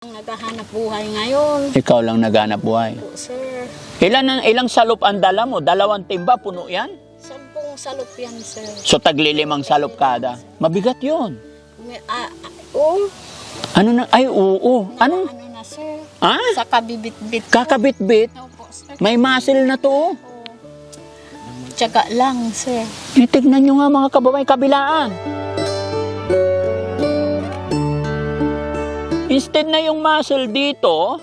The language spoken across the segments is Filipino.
Ang naghahanap buhay ngayon. Ikaw lang naghanap buhay. Po, sir. Ilan ang ilang salop ang dala mo? Dalawang timba, puno yan? Sampung salop yan, sir. So taglilimang salop kada. Mabigat yun. May, oh, Ano na? Ay, oo. Anong? ano na, sir? Ha? Sa kabibit-bit. Kakabit-bit. Opo, sir. May muscle na to. oh. Tsaga lang, sir. Eh, tignan nyo nga mga kababay, kabilaan. Instead na yung muscle dito,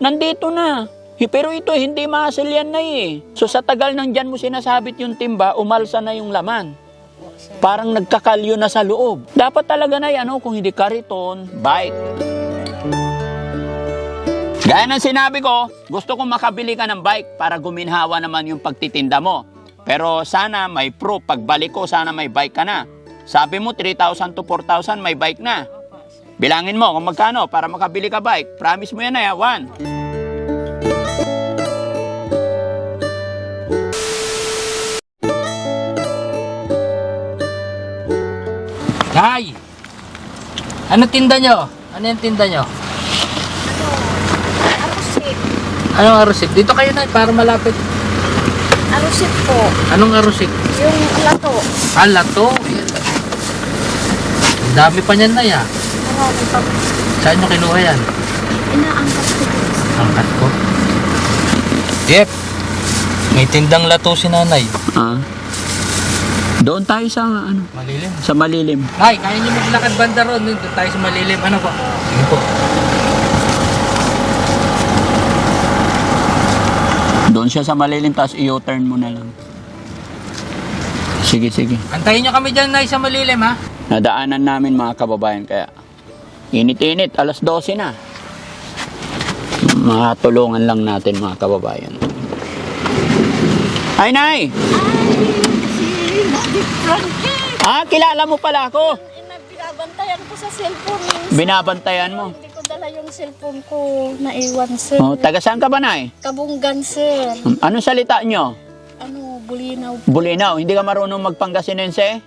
nandito na. Pero ito, hindi muscle yan na eh. So sa tagal nang dyan mo sinasabit yung timba, umalsa na yung laman. Parang nagkakalyo na sa loob. Dapat talaga na yan, ano, kung hindi kariton, bike. Gaya ng sinabi ko, gusto kong makabili ka ng bike para guminhawa naman yung pagtitinda mo. Pero sana may proof, pagbalik ko, sana may bike ka na. Sabi mo, 3,000 to 4,000, may bike na. Bilangin mo kung magkano para makabili ka bike. Promise mo yan na One. Nay! Ano tinda nyo? Ano yung tinda nyo? Arusit. Anong arusik? Dito kayo na para malapit. Arusit po. Anong arusik? Yung lato. Ala to. Ang dami pa niyan na ya. Saan nyo kinuha yan? Inaangkat ko. Angkat ko. Yep. May tindang lato si nanay. Ah. Doon tayo sa ano, Malilim. sa malilim. Nay, kaya nyo maglakad banda ron. Doon tayo sa malilim. Ano po? Sige po. Doon siya sa malilim, tapos i-turn mo na lang. Sige, sige. Antayin nyo kami dyan, Nay, sa malilim, ha? Nadaanan namin mga kababayan, kaya init-init, alas 12 na. Makatulungan lang natin mga kababayan. Ay, Nay! Si Daddy Frankie. Ah, kilala mo pala ako. Ina, binabantayan ko sa cellphone. Binabantayan mo. Hindi ko dala yung cellphone ko. Naiwan, sir. Oh, taga saan ka ba, Nay? Kabunggan, sir. Anong salita nyo? Ano, bulinaw. Bulinaw, hindi ka marunong magpangasinense?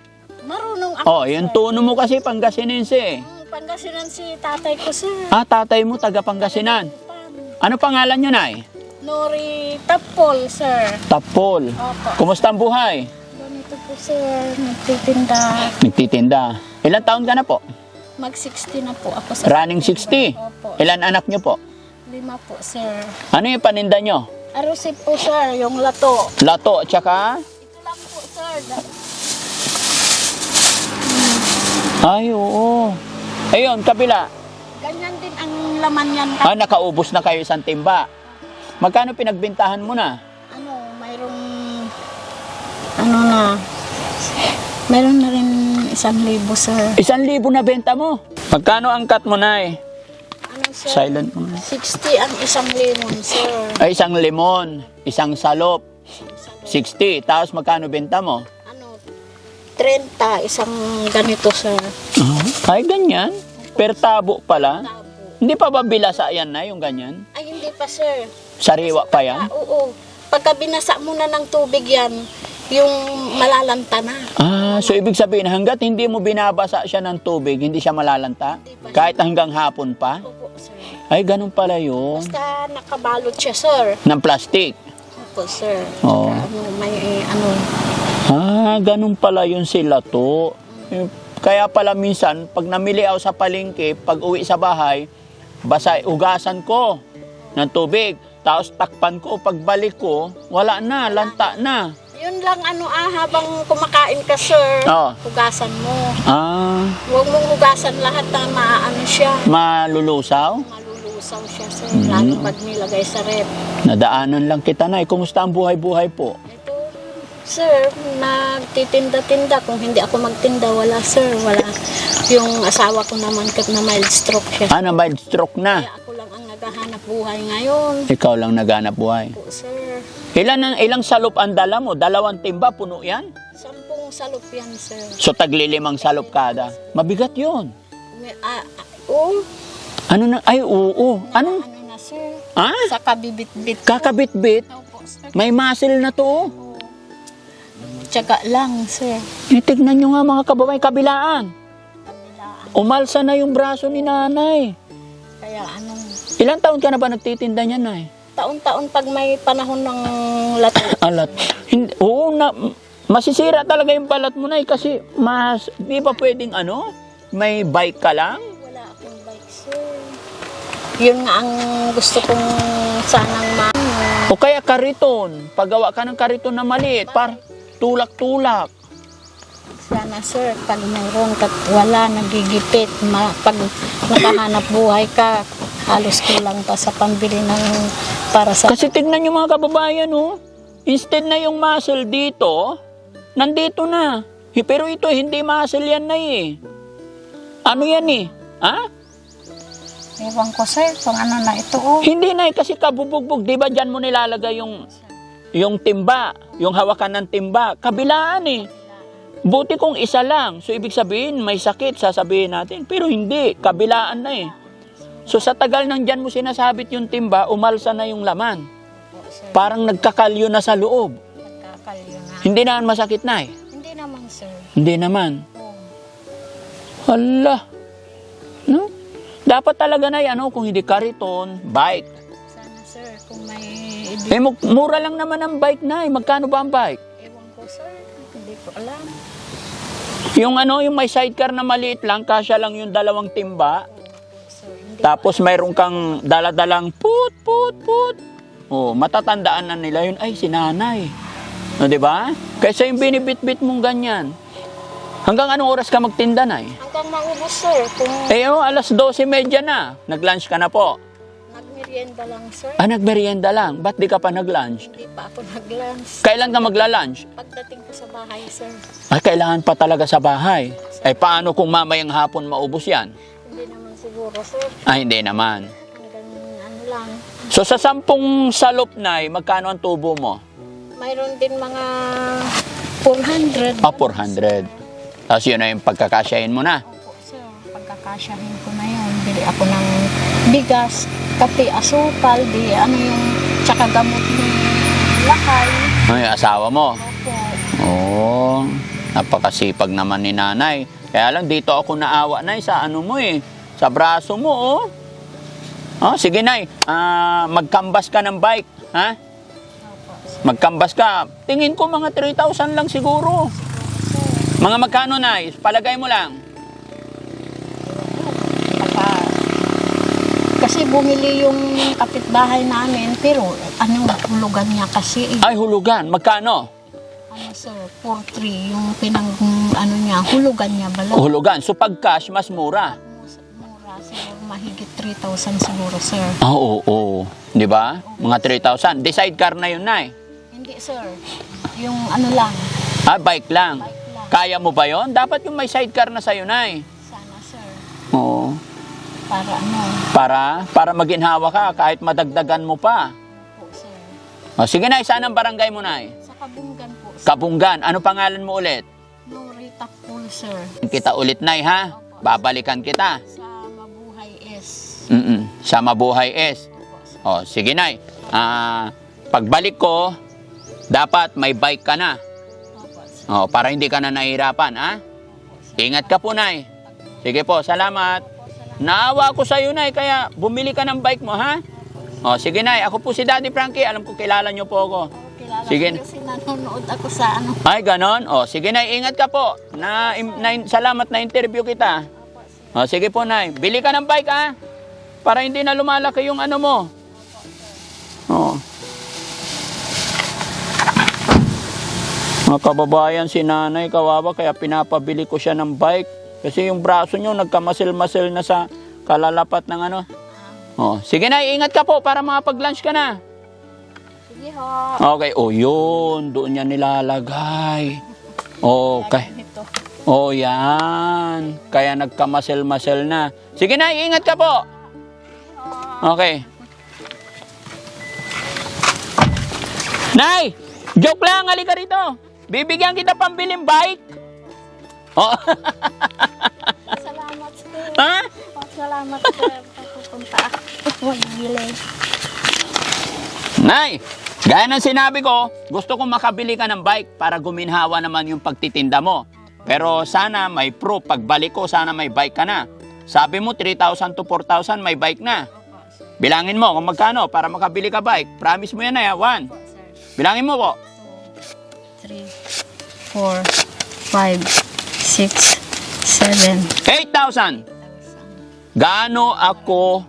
Marunong ako, Oh, yung tono mo kasi pangasinense. Hmm, Pangasinan si tatay ko, sir. Ah, tatay mo taga Pangasinan. Ano pangalan nyo, Nay? Nori Tapol, sir. Tapol. Opo. Kumusta ang buhay? Ganito po, sir. Nagtitinda. Nagtitinda. Ilan taon ka na po? Mag-60 na po ako sa Running 60? Opo. Ilan anak nyo po? Lima po, sir. Ano yung paninda nyo? Arusip po, sir. Yung lato. Lato at saka? Ito lang po, sir. Ay, oo. Ayun, kabila. Ganyan din ang laman yan. Ah, nakaubos na kayo isang timba. Magkano pinagbintahan mo na? Ano, mayroong... Ano na... Mayroon na rin isang libo, sir. Isang libo na benta mo. Magkano ang cut mo na eh? Ano, sir? Silent mo na. 60 ang isang lemon, sir. Ay, isang lemon, isang salop, 60. Tapos magkano benta mo? Ano, 30, isang ganito, sir. Ay, ganyan. Per tabo pala. Hindi pa ba bilasa yan na yung ganyan? Ay, hindi pa, sir. Sariwa pa yan? Ah, oo. Pagka binasa mo na ng tubig yan, yung malalanta na. Ah, so ibig sabihin, hanggat hindi mo binabasa siya ng tubig, hindi siya malalanta? Kahit hanggang hapon pa? Opo, sir. Ay, ganun pala yun. Basta nakabalot siya, sir. Ng plastic. Opo, sir. Oo. Ano, may, eh, ano, Ah, ganun pala yun sila to. Eh, Kaya pala minsan, pag namili ako sa palengke, pag uwi sa bahay, basa, ugasan ko ng tubig. Tapos takpan ko, pagbalik ko, wala na, lanta na. yun lang, ano, ah, habang kumakain ka, sir. Oo. Hugasan mo. Ah, Huwag mong hugasan lahat na maano siya. malulusaw? Malulusaw siya, sir. Lalo pag nilagay sa rep. Nadaanan lang kita na. Kumusta ang buhay-buhay po? Ito, sir, nagtitinda-tinda. Kung hindi ako magtinda, wala, sir. Wala. Yung asawa ko naman kat na mild stroke siya. Ano, mild stroke na. Kaya ako lang ang naghahanap buhay ngayon. Ikaw lang naghanap buhay. Po, sir. Ilan ang ilang salop ang dala mo? Dalawang timba, puno yan? Sampung salop yan, sir. So taglilimang salop kada. Mabigat yun. May, ah, ah, oh, Ano na? Ay, oo. Ano? ano na, sir. Ha? Sa kabibit-bit. Kakabit-bit. Opo, sir. May muscle na to. oh. Tsaga lang, sir. Eh, tignan nyo nga mga kababay, kabilaan. Kabila. Umalsa na yung braso ni nanay. Kaya anong Ilang taon ka na ba nagtitinda niyan, Nay? taon-taon pag may panahon ng lato. Alat. Hindi, oo, na, masisira talaga yung balat mo, Nay, kasi mas, di ba pwedeng ano? May bike ka lang? Wala akong bike, sir. Yun nga ang gusto kong sanang ma... O kaya kariton. Paggawa ka ng kariton na maliit, par tulak-tulak. Sana, sir, pag mayroon ka, wala, nagigipit. Ma, pag nakahanap buhay ka, halos kulang pa sa pambili ng para sa... Kasi tignan nyo mga kababayan, oh. Instead na yung muscle dito, nandito na. Eh, Pero ito, hindi muscle yan na eh. Ano yan eh? Ha? Ewan ko, sir, kung ano na ito, oh. Hindi na eh, kasi kabubugbog. Di ba dyan mo nilalagay yung, yung timba, yung hawakan ng timba. Kabilaan eh. Buti kung isa lang. So, ibig sabihin, may sakit, sasabihin natin. Pero hindi, kabilaan na eh. So, sa tagal nang dyan mo sinasabit yung timba, umalsa na yung laman. Parang nagkakalyo na sa loob. nagkakalyo na. Hindi naman masakit na eh. Hindi naman, sir. Hindi naman. Hala. No? Dapat talaga na ano, kung hindi kariton, bike. Kung may... Eh, mu- mura lang naman ang bike na eh. Magkano ba ang bike? Ewan ko, sir. Hindi ko alam. Yung ano, yung may sidecar na maliit lang, kasya lang yung dalawang timba. Sir, hindi Tapos mayroon kang daladalang put, put, put. Oh, matatandaan na nila yun, ay, si nanay. No, di ba? Kaysa yung binibit-bit mong ganyan. Hanggang anong oras ka magtinda na eh? Hanggang maubos, sir. Kung Eh, oh, alas 12.30 na. Nag-lunch ka na po. Nagmerienda lang, sir. Ah, nagmerienda lang. Ba't di ka pa nag-lunch? Hindi pa ako nag-lunch. Kailan ka magla-lunch? Pagdating ko sa bahay, sir, Ay, kailangan pa talaga sa bahay. Eh, paano kung mamayang hapon maubos yan? hindi naman siguro, sir. Ay, hindi naman. Hanggang ano lang. So, sa sampung salop na, magkano ang tubo mo? Mayroon din mga 400. Ah, 400. Tapos yun na yung pagkakasyahin mo na. Opo, sir. Pagkakasyahin ko na yun. Bili ako ng bigas, kape, asukal, di ano yung tsaka gamot ni lakay. Ay, asawa mo. Opo. Oo. napakasipag naman ni nanay. Kaya lang, dito ako naawa na sa ano mo eh. Sa braso mo, oh. Oh, sige, Nay. Ah, magkambas ka ng bike, ha? Magkambas ka. Tingin ko mga 3,000 lang siguro. Mga magkano, Nay? Palagay mo lang. Kasi bumili yung kapitbahay namin, pero ano, hulugan niya kasi eh. Ay, hulugan. Magkano? Ano sir, 4-3, yung pinang, ano niya, hulugan niya bala. Hulugan. So, pag cash, mas mura. Mura siguro, mahigit 3,000 siguro sir. Ah, Oo, oo. Di ba? Mga 3,000. Decide car na yun, Nay. Hindi sir, yung ano lang, Ah, bike lang. bike lang. Kaya mo ba yon? Dapat yung may sidecar na sa'yo, Nay. Sana sir, Oo. Para ano, Para, para maginhawa ka kahit madagdagan mo pa. po sir. O, sige, Nay. Saan ang barangay mo, Nay? Sa kabunggan po sir, Kabunggan. Ano pangalan mo ulit? Norita Pool sir, Kita ulit, Nay, ha? Babalikan kita. sa Mabuhay S. Mm Sa Mabuhay S. Opo, sir. O, sige, Nay. Ah, pagbalik ko, dapat may bike ka na. Opo, sir. O, para hindi ka na nahihirapan, ha? Opo, sir. Ingat ka po, Nay. Sige po, salamat. Naawa ko sa iyo, Nay, kaya bumili ka ng bike mo, ha? O, sige, Nay. Ako po si Daddy Frankie. Alam ko kilala niyo po ako. Kilala Sige. ko kasi nanonood ako sa ano. Ay, ganon? O, sige, Nay. Ingat ka po. Na, na, salamat na interview kita. O, sige po, Nay. Bili ka ng bike, ha? Para hindi na lumalaki yung ano mo. O. Mga kababayan, si nanay kawawa, kaya pinapabili ko siya ng bike. Kasi yung braso nyo, nagkamasil-masil na sa kalalapat ng ano. O, sige na, ingat ka po para makapag-lunch ka na. Sige ho. Okay, o yun, doon niya nilalagay. Okay. Oh, yan. Kaya nagkamasil-masil na. Sige na, ingat ka po. Okay. Nay, joke lang, halika rito. Bibigyan kita pambiling bike. Oh, Salamat sir. ha? Oh, salamat sir. Pupunta ako. Magbili. Nay, gaya ng sinabi ko, gusto kong makabili ka ng bike para guminhawa naman yung pagtitinda mo. Pero sana may proof. Pagbalik ko, sana may bike ka na. Sabi mo 3,000 to 4,000 may bike na. Bilangin mo kung magkano para makabili ka bike. Promise mo yan na One. Opo, sir. Bilangin mo po. 2, 3, 4, 5, 6, 7. 8,000. Gaano ako,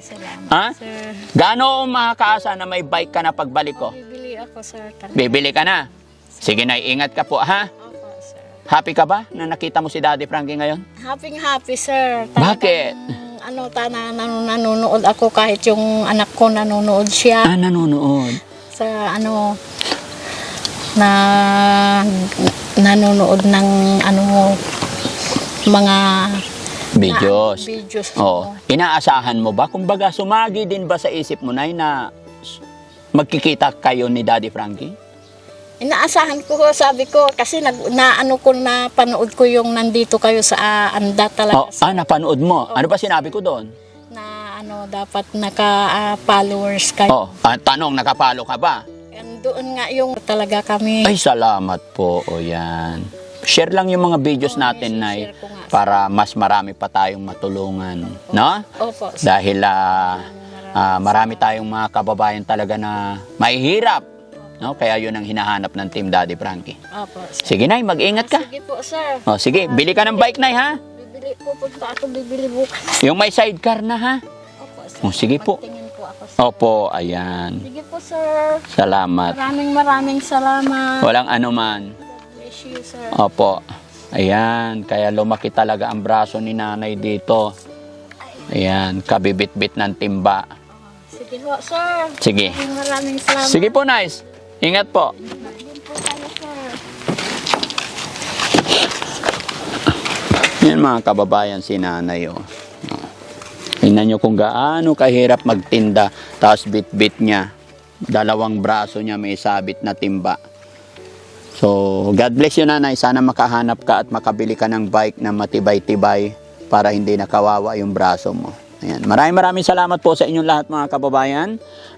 salamat, Ha? sir. gaano ako makakaasa na may bike ka na pagbalik ko? Bibili ako, sir. Talaga. Bibili ka na. Sige na, ingat ka po ha. Opo, sir. Happy ka ba na nakita mo si Daddy Frankie ngayon? Happy happy, sir. Bakit? Ano, tana, nan- nanonood ako kahit yung anak ko nanonood siya Ah, nanonood. sa ano na nanonood ng ano mga Videos. na- videos Oh, inaasahan mo ba? Kumbaga, sumagi din ba sa isip mo, Nay, na magkikita kayo ni Daddy Frankie? Inaasahan ko, sabi ko, kasi nag, na ano ko na panood ko yung nandito kayo sa ah, anda Oh, talaga. ah, napanood mo. Ano ba sinabi ko doon? Na ano, dapat naka-followers kayo. Oh, ah, tanong, nakapalo ka ba? And doon nga yung talaga kami. Ay, salamat po. O yan. Share lang yung mga videos Oo, natin, Nay, share ko nga. para mas marami pa tayong matulungan. No? Opo. Dahil ah, ah, marami tayong mga kababayan talaga na mahihirap. No? Kaya yun ang hinahanap ng Team Daddy Frankie. Opo. sir. Sige, Nay, mag-ingat ka. Sige po, sir. O, sige, bili ka ng bike, Nay, ha? Bibili, pupunta ako bibili bukas. Yung may sidecar na, ha? Opo, sir. Oh, sige po. Magtingin po ako, sir. Opo, ayan. Sige po, sir. Salamat. Maraming maraming salamat. Walang anuman. Bless you, sir. Opo. Ayan, kaya lumaki talaga ang braso ni nanay dito. Ayan, kabibit-bit ng timba. Sige po, sir. Sige. Maraming maraming salamat. Sige po, nice. Ingat po. Din po tayo, sir. Yan mga kababayan si nanay, oh. Tingnan nyo kung gaano kahirap magtinda. Tapos bit-bit niya. Dalawang braso niya may sabit na timba. So, God bless you nanay. Sana makahanap ka at makabili ka ng bike na matibay-tibay para hindi nakawawa yung braso mo. Ayan. Maraming maraming salamat po sa inyong lahat mga kababayan.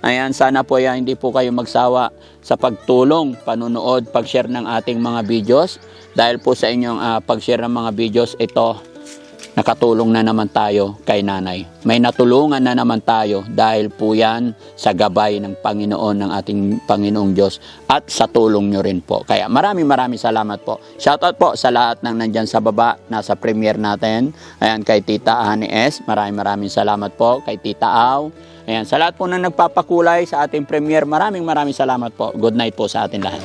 Ayan, sana po ya, hindi po kayo magsawa sa pagtulong, panunood, pag-share ng ating mga videos. Dahil po sa inyong ah, pag-share ng mga videos, ito, nakatulong na naman tayo kay nanay. May natulungan na naman tayo dahil po yan sa gabay ng Panginoon ng ating Panginoong Diyos at sa tulong nyo rin po. Kaya maraming maraming salamat po. Shoutout po sa lahat ng nandyan sa baba, nasa premiere natin. Ayan, kay Tita Honey S. Maraming maraming salamat po. Kay Tita Au. Ayan, sa lahat po na nagpapakulay sa ating premiere, maraming maraming salamat po. Good night po sa ating lahat.